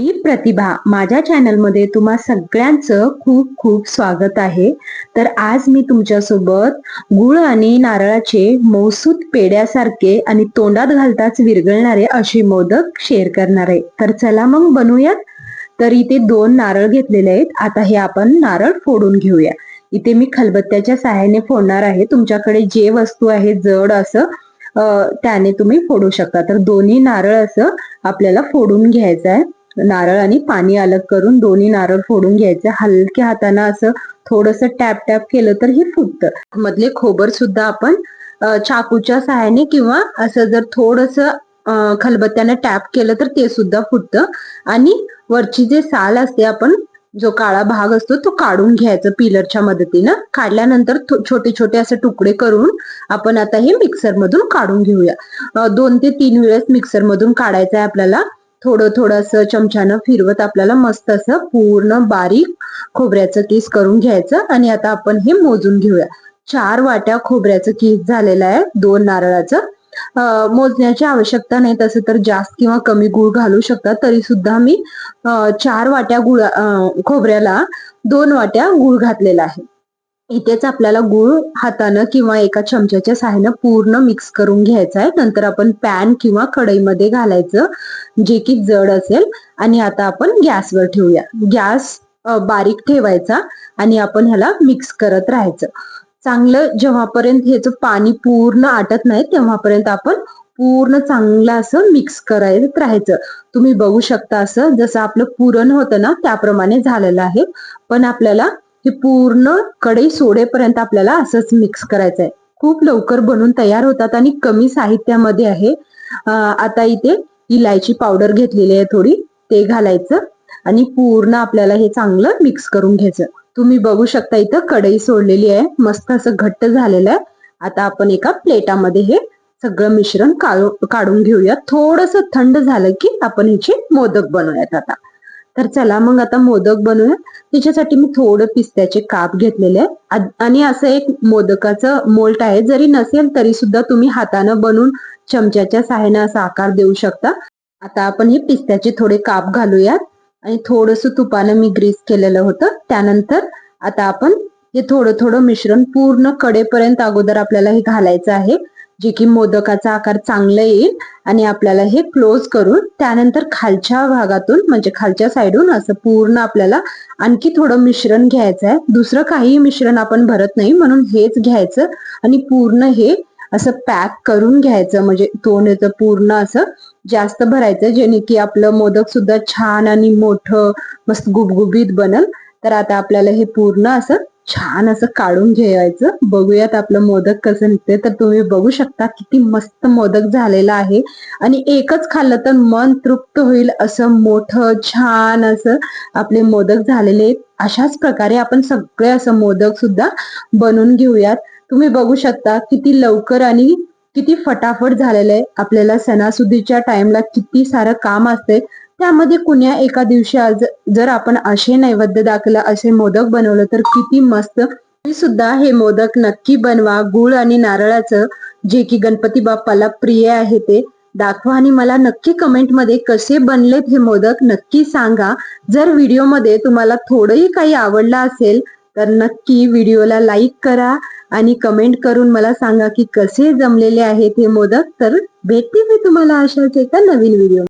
मी प्रतिभा माझ्या चॅनलमध्ये तुम्हा सगळ्यांचं खूप खूप स्वागत आहे. तर आज मी तुमच्यासोबत गुळ आणि नारळाचे मौसूद पेड्यासारखे आणि तोंडात घालताच विरघळणारे असे मोदक शेअर करणार आहे. तर चला मग बनवूयात तर इथे दोन नारळ घेतलेले आहेत. आता हे आपण नारळ फोडून घेऊया. इथे मी खलबत्त्याच्या सहाय्याने फोडणार आहे. तुमच्याकडे जे वस्तू आहे जड असं त्याने तुम्ही फोडू शकता. तर दोन्ही नारळ असं आपल्याला फोडून घ्यायचं आहे. नारळ आणि पाणी अलग करून दोन्ही नारळ फोडून घ्यायचे. हलक्या हाताने असं थोडस टॅप टॅप केलं तर हे फुटतं. मधले खोबर सुद्धा आपण चाकूच्या सहाय्याने किंवा असं जर थोडस खलबत्त्याने टॅप केलं तर ते सुद्धा फुटतं. आणि वरची जे साल असते आपण जो काळा भाग असतो तो काढून घ्यायचा पिलरच्या मदतीनं. काढल्यानंतर छोटे छोटे असे तुकडे करून आपण आता हे मिक्सर मधून काढून घेऊया. दोन ते तीन वेळेस मिक्सर मधून काढायचं आहे आपल्याला. थोडं थोडं असं चमच्यानं फिरवत आपल्याला मस्त असं पूर्ण बारीक खोबऱ्याचं केस करून घ्यायचं आणि आता आपण हे मोजून घेऊया. चार वाट्या खोबऱ्याचं केस झालेलं आहे दोन नारळाचं. मोजण्याची आवश्यकता नाही तसं तर जास्त किंवा कमी गुळ घालू शकता तरी सुद्धा मी चार वाट्या गुळ खोबऱ्याला दोन वाट्या गुळ घातलेला आहे. इथेच आपल्याला गुळ हातानं किंवा एका चमच्याच्या सहाय्यानं पूर्ण मिक्स करून घ्यायचा आहे. नंतर आपण पॅन किंवा कढईमध्ये घालायचं जे की जड असेल. आणि आता आपण गॅसवर ठेवूया. गॅस बारीक ठेवायचा आणि आपण ह्याला मिक्स करत राहायचं. चांगलं जेव्हापर्यंत ह्याचं पाणी पूर्ण आटत नाही तेव्हापर्यंत आपण पूर्ण चांगलं असं मिक्स करायला राहायचं. तुम्ही बघू शकता असं जसं आपलं पुरण होतं ना त्याप्रमाणे झालेलं आहे. पण आपल्याला हे पूर्ण कढई सोडेपर्यंत आपल्याला असंच मिक्स करायचं आहे खूप लवकर बनून तयार होतात आणि कमी साहित्यामध्ये आहे. आता इथे इलायची पावडर घेतलेली आहे थोडी ते घालायचं आणि पूर्ण आपल्याला हे चांगलं मिक्स करून घ्यायचं. तुम्ही बघू शकता इथं कढई सोडलेली आहे मस्त असं घट्ट झालेलं आहे. आता आपण एका प्लेटामध्ये हे सगळं मिश्रण काढून घेऊया थोडस थंड झालं की आपण ह्याचे मोदक बनवूयात आता. तर चला मग आता मोदक बनवूया. त्याच्यासाठी मी थोडं पिस्त्याचे काप घेतलेले आणि असं एक मोदकाचं मोल्ट आहे. जरी नसेल तरी सुद्धा तुम्ही हातानं बनवून चमच्याच्या सहाय्याने असा आकार देऊ शकता. आता आपण हे पिस्त्याचे थोडे काप घालूयात. आणि थोडस तुपानं मी ग्रीस केलेलं होतं. त्यानंतर आता आपण हे थोडं थोडं मिश्रण पूर्ण कडेपर्यंत अगोदर आपल्याला हे घालायचं आहे. जे की मोदकाचा आकार चांगला येईल आणि आपल्याला हे क्लोज करून त्यानंतर खालच्या भागातून म्हणजे खालच्या साईडून असं पूर्ण आपल्याला आणखी थोडं मिश्रण घ्यायचं आहे. दुसरं काही मिश्रण आपण भरत नाही म्हणून हेच घ्यायचं आणि पूर्ण हे असं पॅक करून घ्यायचं. म्हणजे तोंड पूर्ण असं जास्त भरायचं जेणे की आपलं मोदक सुद्धा छान आणि मोठं मस्त गुबगुबीत बनल. तर आता आपल्याला हे पूर्ण असं छान असं काढून घ्यायचं. बघूयात आपलं मोदक कसं निघते तर तुम्ही बघू शकता किती मस्त मोदक झालेला आहे. आणि एकच खाल्लं तर मन तृप्त होईल असं मोठं छान असं आपले मोदक झालेले आहेत. अशाच प्रकारे आपण सगळे असं मोदक सुद्धा बनवून घेऊयात. तुम्ही बघू शकता किती लवकर आणि किती फटाफट झालेलं आहे. आपल्याला सणासुदीच्या टाइमला किती सारं काम असते त्यामध्ये कुण्या एका दिवशी आज जर आपण असे नैवेद्य दाखला असे मोदक बनवलं तर किती मस्त. सुद्धा हे मोदक नक्की बनवा. गुळ आणि नारळाचं जे की गणपती बाप्पाला प्रिय आहे ते दाखवा आणि मला नक्की कमेंटमध्ये कसे बनलेत हे मोदक नक्की सांगा. जर व्हिडिओमध्ये तुम्हाला थोडंही काही आवडलं असेल तर नक्की व्हिडिओला लाईक करा आणि कमेंट करून मला सांगा की कसे जमलेले आहेत हे मोदक. तर भेटते मी तुम्हाला अशाच एका नवीन व्हिडिओ